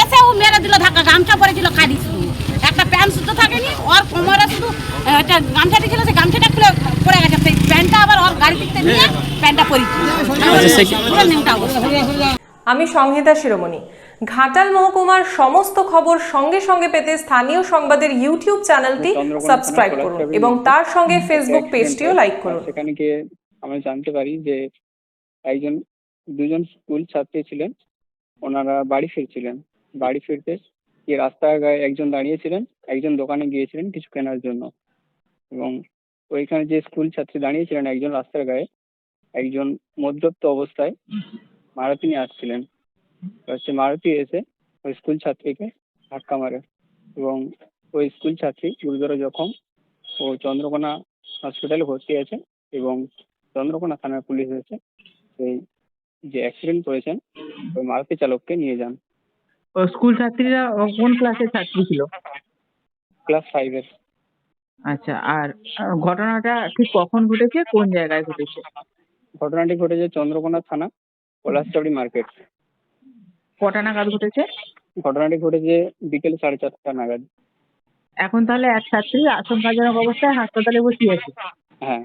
এসে ও মেরে দিল ধাক্কা গামছা পরেছিল একটা প্যান্ট থাকেনি ওর কোমরে শুধু একটা গামছা দিয়েছিল সেই গামছাটা খুলে পড়ে গেছে। সেই প্যান্টটা আবার ওর গাড়ি থেকে নিয়ে প্যান্টটা পরেছিল অবস্থা। আমি সংহিতা শিরোমণি। ঘাটাল মহকুমার সমস্ত খবর সঙ্গে সঙ্গে পেতে স্থানীয় সংবাদের ইউটিউব চ্যানেলটি সাবস্ক্রাইব করুন এবং তার সঙ্গে ফেসবুক পেজটিও লাইক করুন। সেখানে গিয়ে আমরা জানতে পারি যে একজন, দুজন স্কুল ছাত্রী ছিলেন। ওনারা বাড়ি ফিরছিলেন। বাড়ি ফিরতে গিয়ে রাস্তার গায়ে একজন দাঁড়িয়েছিলেন, একজন দোকানে গিয়েছিলেন কিছু কেনার জন্য। এবং ওইখানে যে স্কুল ছাত্রী দাঁড়িয়েছিলেন একজন রাস্তার গায়ে, একজন মদ্যপ্ত অবস্থায় মারুতি নিয়ে আসছিলেন হচ্ছে মারুতি এসে ওই স্কুল ছাত্রীকে ধাক্কা মারে এবং ওই স্কুল ছাত্রী গুরুতর জখম ও চন্দ্রকোনা হসপিটালে ভর্তি আছে এবং চন্দ্রকোনা থানার পুলিশ এসে সেই যে অ্যাক্সিডেন্ট করেছেন ওই মারুতি চালককে নিয়ে যান। স্কুল ছাত্রীরা কোন ক্লাসের ছাত্রী ছিল? ক্লাস ফাইভের আচ্ছা আর ঘটনাটা ঠিক কখন ঘটেছে? কোন জায়গায় ঘটেছে? ঘটনাটি ঘটেছে চন্দ্রকোনা থানা পলাশচাবড়ি মার্কেট। কটা নাগাদ ঘটেছে? ঘটনাটি ঘটেছে বিকেল সাড়ে চারটা নাগাদ। এখন তাহলে এক ছাত্রী আশঙ্কাজনক অবস্থায় হাসপাতালে ভর্তি আছে হ্যাঁ।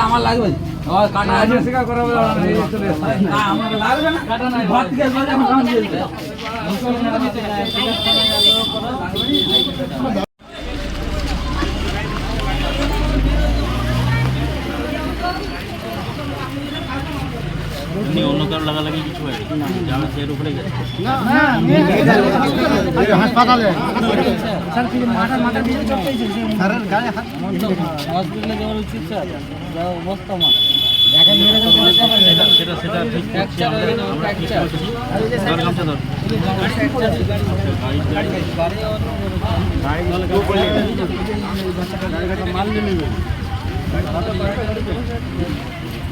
আমার লাগবে কাটা লাগবে না। ভাত খেয়ে কাম অন্য কারও লাগালাগি কিছু হয় যারা এর উপরে গেছে হসপিটালে যাওয়ার উচিত স্যার যা অবস্থা আমার সেটা সেটা ঠিক করছি আমরা আমরা ঠিক করছি ধর গামছা ধর মারলে নেবে